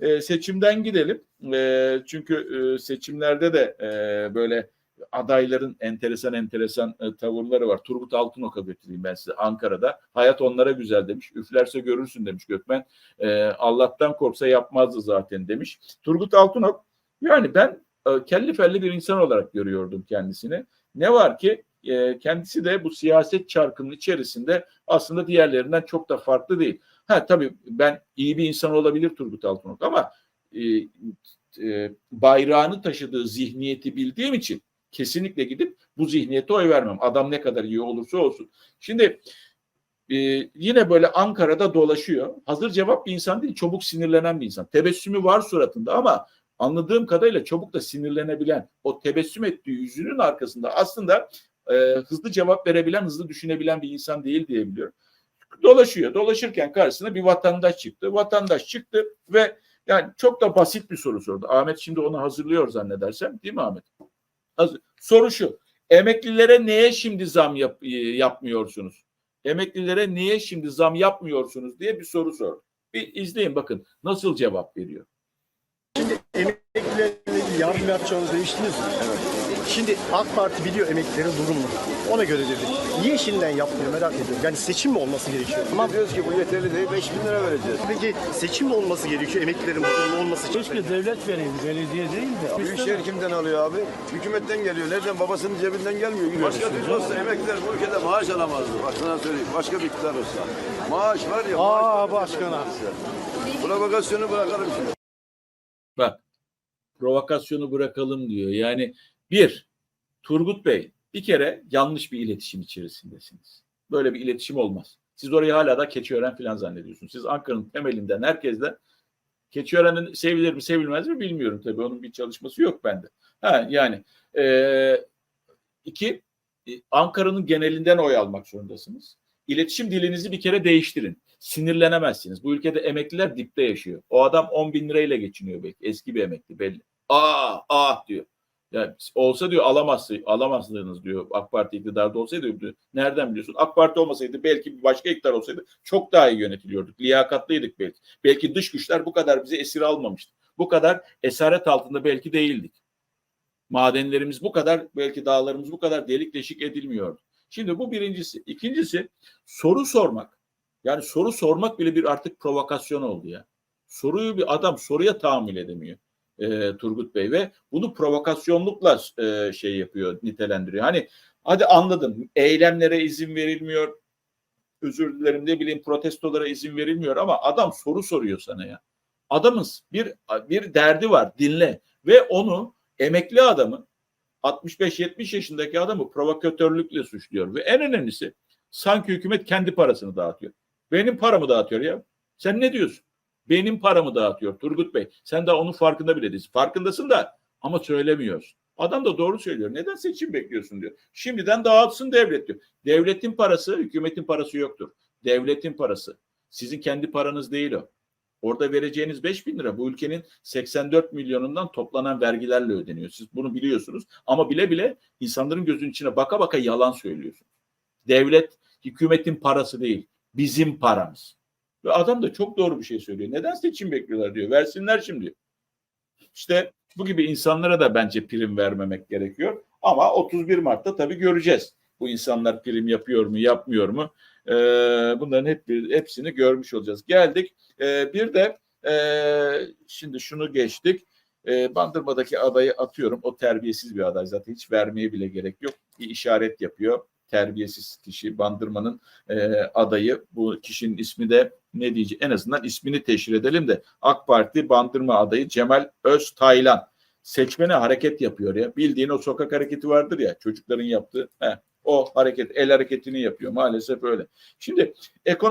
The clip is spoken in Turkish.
e, seçimden gidelim. E, çünkü e, seçimlerde de e, böyle adayların enteresan enteresan e, tavırları var. Turgut Altınok'a götüreyim ben size Ankara'da. Hayat onlara güzel demiş. Üflerse görürsün demiş Gökmen. E, Allah'tan korksa yapmazdı zaten demiş. Turgut Altınok yani ben e, kelli felli bir insan olarak görüyordum kendisini. Ne var ki e, kendisi de bu siyaset çarkının içerisinde aslında diğerlerinden çok da farklı değil. Ha tabii ben iyi bir insan olabilir Turgut Altınok ama e, e, bayrağını taşıdığı zihniyeti bildiğim için kesinlikle gidip bu zihniyete oy vermem. Adam ne kadar iyi olursa olsun. Şimdi e, yine böyle Ankara'da dolaşıyor. Hazır cevap bir insan değil, çabuk sinirlenen bir insan. Tebessümü var suratında ama anladığım kadarıyla çabuk da sinirlenebilen, o tebessüm ettiği yüzünün arkasında aslında e, hızlı cevap verebilen, hızlı düşünebilen bir insan değil diyebiliyorum. Dolaşıyor. Dolaşırken karşısına bir vatandaş çıktı. Vatandaş çıktı ve yani çok da basit bir soru sordu. Ahmet şimdi onu hazırlıyor zannedersem. Değil mi Ahmet? Hazır. Soru şu. Emeklilere neye şimdi zam yap, e, yapmıyorsunuz? Emeklilere niye şimdi zam yapmıyorsunuz diye bir soru sordu. Bir izleyin bakın nasıl cevap veriyor. Emeklilerle ilgili yardım yapacağınızı değiştiniz mi? Evet. Şimdi AK Parti biliyor emeklilerin durumunu. Ona göre dedi. Niye şimdiden yapmıyor merak ediyorum. Yani seçim mi olması gerekiyor? Ama diyoruz ki bu yeterli değil 5 bin lira vereceğiz. Peki seçim mi olması gerekiyor emeklilerin durumu olması için? Keşke devlet vereyim, belediye değil de. Bu işleri kimden alıyor abi? Hükümetten geliyor. Nereden? Babasının cebinden gelmiyor. Başka bir olsa emekliler bu ülkede maaş alamazdı. Bak sana söyleyeyim. Başka bir iktidar olsa. Maaş var ya. Aa, başkana. Provokasyonu bırakalım şimdi. Bak provokasyonu bırakalım diyor. Yani bir Turgut Bey bir kere yanlış bir iletişim içerisindesiniz. Böyle bir iletişim olmaz. Siz orayı hala da Keçiören falan zannediyorsunuz. Siz Ankara'nın temelinden herkesle Keçiören'in sevilir mi sevilmez mi bilmiyorum tabii. Onun bir çalışması yok bende. Ha, yani e, iki Ankara'nın genelinden oy almak zorundasınız. İletişim dilinizi bir kere değiştirin. Sinirlenemezsiniz. Bu ülkede emekliler dipte yaşıyor. O adam 10 bin lirayla geçiniyor belki. Eski bir emekli belli. Aa, ah diyor. Ya olsa diyor alamazsın, alamazsınız diyor. AK Parti iktidarda olsaydı diyor. Nereden biliyorsun? AK Parti olmasaydı belki bir başka iktidar olsaydı çok daha iyi yönetiliyorduk. Liyakatlıydık belki. Belki dış güçler bu kadar bizi esir almamıştı. Bu kadar esaret altında belki değildik. Madenlerimiz bu kadar, belki dağlarımız bu kadar delik deşik edilmiyordu. Şimdi bu birincisi. İkincisi soru sormak. Yani soru sormak bile bir artık provokasyon oldu ya. Soruyu bir adam soruya tahammül edemiyor e, Turgut Bey ve bunu provokasyonlukla e, şey yapıyor, nitelendiriyor. Hani hadi anladım eylemlere izin verilmiyor, özür dilerim ne bileyim protestolara izin verilmiyor ama adam soru soruyor sana ya. Adamın bir bir derdi var dinle ve onu emekli adamı 65-70 yaşındaki adamı provokatörlükle suçluyor ve en önemlisi sanki hükümet kendi parasını dağıtıyor. Benim paramı dağıtıyor ya. Sen ne diyorsun? Benim paramı dağıtıyor Turgut Bey. Sen daha onun farkında bile değilsin. Farkındasın da ama söylemiyorsun. Adam da doğru söylüyor. Neden seçim bekliyorsun diyor. Şimdiden dağıtsın devlet diyor. Devletin parası, hükümetin parası yoktur. Devletin parası. Sizin kendi paranız değil o. Orada vereceğiniz 5 bin lira bu ülkenin 84 milyonundan toplanan vergilerle ödeniyor. Siz bunu biliyorsunuz ama bile bile insanların gözünün içine baka baka yalan söylüyorsunuz. Devlet hükümetin parası değil, bizim paramız. Ve adam da çok doğru bir şey söylüyor. Neden seçim bekliyorlar diyor. Versinler şimdi. İşte bu gibi insanlara da bence prim vermemek gerekiyor. Ama 31 Mart'ta tabii göreceğiz. Bu insanlar prim yapıyor mu, yapmıyor mu? Ee, bunların hep hepsini görmüş olacağız. Geldik. Ee, bir de e, şimdi şunu geçtik. E, Bandırma'daki adayı atıyorum. O terbiyesiz bir aday zaten hiç vermeye bile gerek yok. Bir işaret yapıyor. Terbiyesiz kişi Bandırma'nın e, adayı. Bu kişinin ismi de ne diyeceğim en azından ismini teşhir edelim de AK Parti Bandırma adayı Cemal Öztaylan seçmene hareket yapıyor ya. Bildiğin o sokak hareketi vardır ya çocukların yaptığı. He, o hareket el hareketini yapıyor maalesef öyle. Şimdi ekonomi